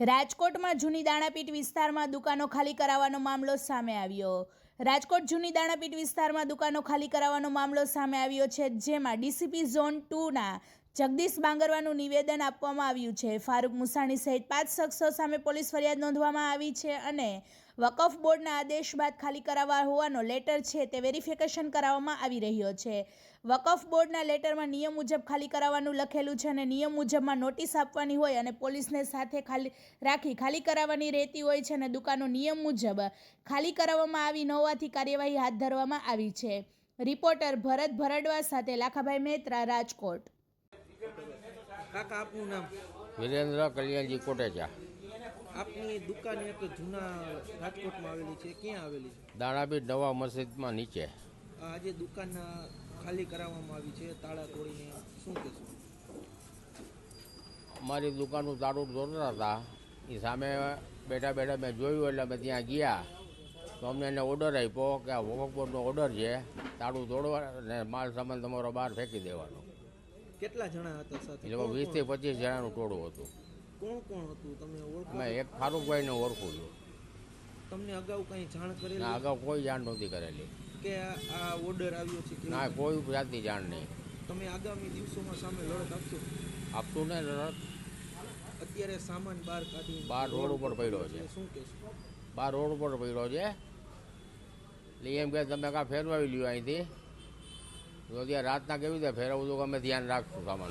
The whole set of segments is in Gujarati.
રાજકોટમાં જૂની દાણાપીઠ વિસ્તારમાં દુકાનો ખાલી કરાવવાનો મામલો સામે આવ્યો. રાજકોટ જૂની દાણાપીઠ વિસ્તારમાં દુકાનો ખાલી કરાવવાનો મામલો સામે આવ્યો છે, જેમાં ડીસીપી ઝોન ટુના જગદીશ બાંગરવાનું નિવેદન આપવામાં આવ્યું છે. ફારૂક મુસાણી સહિત પાંચ શખ્સો સામે પોલીસ ફરિયાદ નોંધવામાં આવી છે અને વકફ બોર્ડના આદેશ બાદ ખાલી કરાવવા હોવાનો લેટર છે તે વેરિફિકેશન કરાવવામાં આવી રહ્યો છે. વકફ બોર્ડના લેટરમાં નિયમ મુજબ ખાલી કરાવવાનું લખેલું છે અને નિયમ મુજબમાં નોટિસ આપવાની હોય અને પોલીસને સાથે ખાલી રાખી ખાલી કરાવવાની રહેતી હોય છે અને દુકાનો નિયમ મુજબ ખાલી કરાવવામાં આવી ન હોવાથી કાર્યવાહી હાથ ધરવામાં આવી છે. રિપોર્ટર ભરત ભરડવા સાથે લાખાભાઈ મહેત્રા રાજકોટ. કાકા આપનું નામ? વિરેન્દ્ર કલ્યાણજી કોટેચા. આપની દુકાન એક જૂના રાજકોટમાં આવેલી છે ક્યાં આવેલી છે? દાણાપીઠ નવા મસ્જિદમાં નીચે. આજે દુકાન ખાલી કરાવવામાં આવી છે તાળા તોડીને શું કહેશો? અમારી દુકાનનું તાળું તોડતા હતા. એ સામે બેઠા બેઠા મેં જોયું એટલે અમે ત્યાં ગયા. તો અમને એને ઓર્ડર આપ્યો કે આ વોકબોર્ડનો ઓર્ડર છે તાળું તોડવા અને માલ સામાન તમારો બહાર ફેંકી દેવાનો. કેટલા જણા હતા સાથે? એટલે વીસથી પચીસ જણાનું ટોળું હતું. કોણ કોણ હતું? તમે ઓળખો? મેં એક ફારૂકભાઈને ઓળખું છું. તમને અગાઉ કંઈ જાણ ના અગાઉ કોઈ જાણ નહોતી કરેલી. કે આ- ઓર્ડર આવ્યો છે કે ના કોઈ જાતની જાણ નહીં. તમે આગામી દિવસોમાં સામે લડત આપશો? આપતું ને રડત અત્યારે સામાન બહાર કાઢી બહાર રોડ ઉપર પડ્યો છે. શું કહેશો? બહાર રોડ ઉપર પડ્યો છે. એટલે એમ કે તમે કાં ફેરવાવી લ્યો અહીંથી. તો ત્યાં રાતના કેવી રીતે ફેરવવું તો અમે ધ્યાન રાખશું સામાન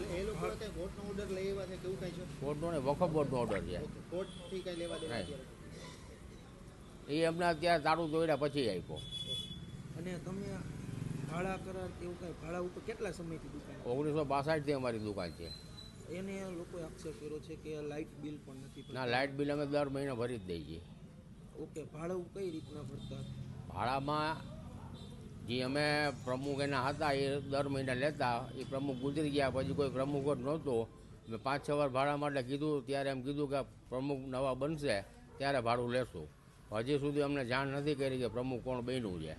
કોર્ટનો ને વખફ બોર્ડનો ઓર્ડર છે? એ અમને અત્યારે તારું દોડ્યા પછી આપ્યો. અને તમે ભાડા કરાર એવું કાંઈ ભાડા ઉપર કેટલા સમયથી દુકાન ઓગણીસો બાસઠથી અમારી દુકાન છે. એને લોકોએ આક્ષેપ કર્યો છે કે લાઇટ બિલ પણ નથી ના લાઇટ બિલ અમે દર મહિને ભરી જ દઈએ ઓકે ભાડું કઈ રીતના ભરતા? ભાડામાં જે અમે પ્રમુખ એના હતા એ દર મહિને લેતા. એ પ્રમુખ ગુજરી ગયા પછી કોઈ પ્રમુખ જ નહોતો. મેં પાંચ છ વાર ભાડા માટે કીધું ત્યારે એમ કીધું કે પ્રમુખ નવા બનશે ત્યારે ભાડું લેશું. હજી સુધી અમને જાણ નથી કરી કે પ્રમુખ કોણ બન્યું છે.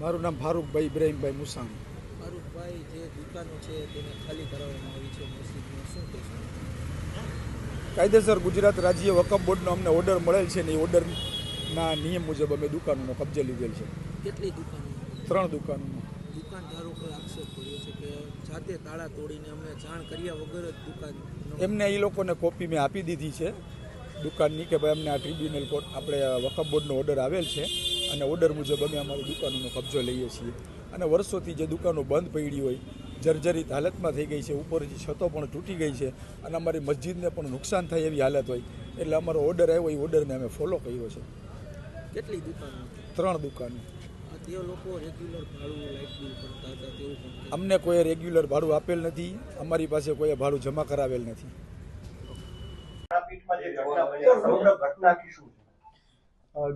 મારું નામ ફારૂકભાઈ ઇબ્રાહીમભાઈ મુસામ ફારૂકભાઈ જે દુકાનો છે તેને ખાલી કરાવવામાં આવી છે મસ્જિદમાં. શું કહેશો? કાયદેસર ગુજરાત રાજ્ય વકફ બોર્ડનો અમને ઓર્ડર મળેલ છે ને એ ઓર્ડરના નિયમ મુજબ અમે દુકાનોનો કબજે લીધેલ છે. કેટલી દુકાનો ત્રણ દુકાનોનો દુકાનદારોએ આક્ષેપ કર્યો છે કે જાતે તાળા તોડીને અમને જાણ કર્યા વગર જ દુકાન એમને એ લોકોને કોપી મેં આપી દીધી છે દુકાનની કે ભાઈ અમને આ ટ્રિબ્યુનલ કોર્ટ આપણે વકફ બોર્ડનો ઓર્ડર આવેલ છે અને ઓર્ડર મુજબ અમે અમારી દુકાનોનો કબજો લઈએ છીએ. અને વર્ષોથી જે દુકાનો બંધ પડી હોય જર્જરિત હાલતમાં થઈ ગઈ છે ઉપરથી છતો પણ તૂટી ગઈ છે અને અમારી મસ્જિદને પણ નુકસાન થાય એવી હાલત હોય એટલે અમારો ઓર્ડર આવ્યો એ ઓર્ડરને અમે ફોલો કર્યો છે. કેટલી દુકાનો? ત્રણ દુકાનો. તે લોકો રેગ્યુલર ભાડું લાઇટ બિલ ભરતા હતા તેવું અમને કોઈ રેગ્યુલર ભાડું આપેલ નથી અમારી પાસે કોઈ ભાડું જમા કરાવેલ નથી.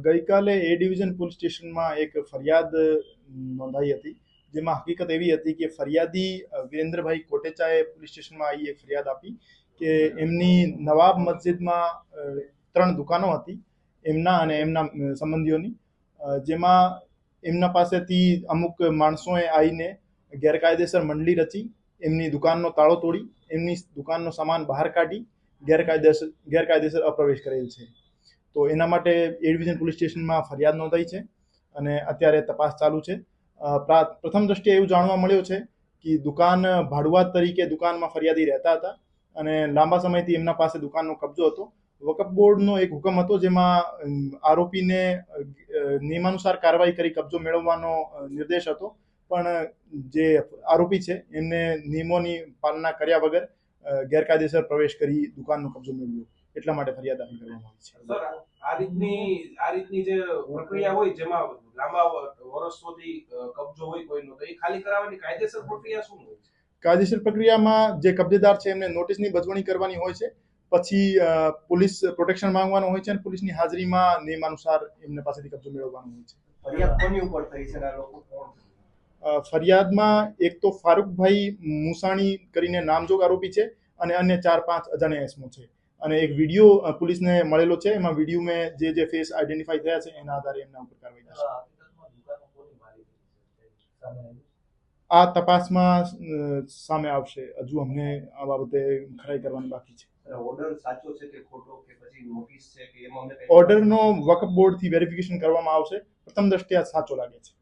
ગઈકાલે એ ડિવિઝન પોલીસ સ્ટેશનમાં એક ફરિયાદ નોંધાઈ હતી જેમાં હકીકત એવી હતી કે ફરિયાદી વિરેન્દ્રભાઈ કોટેચાએ પોલીસ સ્ટેશનમાં આવી એક ફરિયાદ આપી કે એમની નવાબ મસ્જિદમાં ત્રણ દુકાનો હતી. એમના અને એમના સંબંધીઓની. જેમાં એમના પાસેથી અમુક માણસોએ આવીને ગેરકાયદેસર મંડળી રચી, એમની દુકાનનો તાળો તોડી, એમની દુકાનનો સામાન બહાર કાઢી, ગેરકાયદેસર ગેરકાયદેસર અપ્રવેશ કરેલ છે. તો એના માટે એ ડિવિઝન પોલીસ સ્ટેશનમાં ફરિયાદ નોંધાઈ છે અને અત્યારે તપાસ ચાલુ છે. પ્રા- પ્રથમ દ્રષ્ટિએ એવું જાણવા મળ્યું છે કે દુકાન ભાડુઆત તરીકે દુકાનમાં ફરિયાદી રહેતા હતા અને લાંબા સમયથી એમના પાસે દુકાનનો કબજો હતો. વકફ બોર્ડનો એક હુકમ હતો જેમાં આરોપીને નિયમાનુસાર કાર્યવાહી કરી કબજો મેળવવાનો નિર્દેશ હતો. પણ જે આરોપી છે એમને નિયમોની પાલના કર્યા વગર ગેરકાયદેસર પ્રવેશ કરી દુકાનનો કબજો મેળવ્યો. એટલા માટે ફરિયાદ દાખલ કરવામાં આવી છે. આ રીતની આ રીતની જે પ્રક્રિયા હોય જેમાં લાંબા વર્ષોથી અ, કબજો હોય કોઈનો તો એ ખાલી કરાવવાની કાયદેસર પ્રક્રિયા શું હોય છે? કાયદેસર પ્રક્રિયામાં જે કબજેદાર છે એમને નોટિસની બજવણી કરવાની હોય છે. પછી પોલીસ પ્રોટેક્શન માંગવાનું હોય છે અને પોલીસની હાજરીમાં નિયમાનુસાર એમને પાસેથી કબજો મેળવવાનો હોય છે. ફરિયાદ કોની ઉપર થઈ છે? આ લોકો કોણ છે? અ, ફરિયાદમાં એક તો ફારૂકભાઈ મુસાણી કરીને નામજોગ આરોપી છે અને અન્ય ચાર પાંચ અજાણ્યા એસમો છે. અને એક વીડિયો પોલીસને મળેલો છે. એમાં વીડિયો મેં જે જે ફેસ આઈડેન્ટિફાઈ થયા છે એના આધારે એમના ઉપર કાર્યવાહી થશે. આ તપાસમાં સામે આવશે. હજુ અમને આ બાબતે ખરાઈ કરવાની બાકી છે. ઓર્ડર સાચો છે કે ખોટો કે પછી નોટિસ છે કે એમાં ઓર્ડરનો વકફ બોર્ડથી વેરિફિકેશન કરવામાં આવશે. પ્રથમ દ્રષ્ટિએ આ સાચો લાગે છે.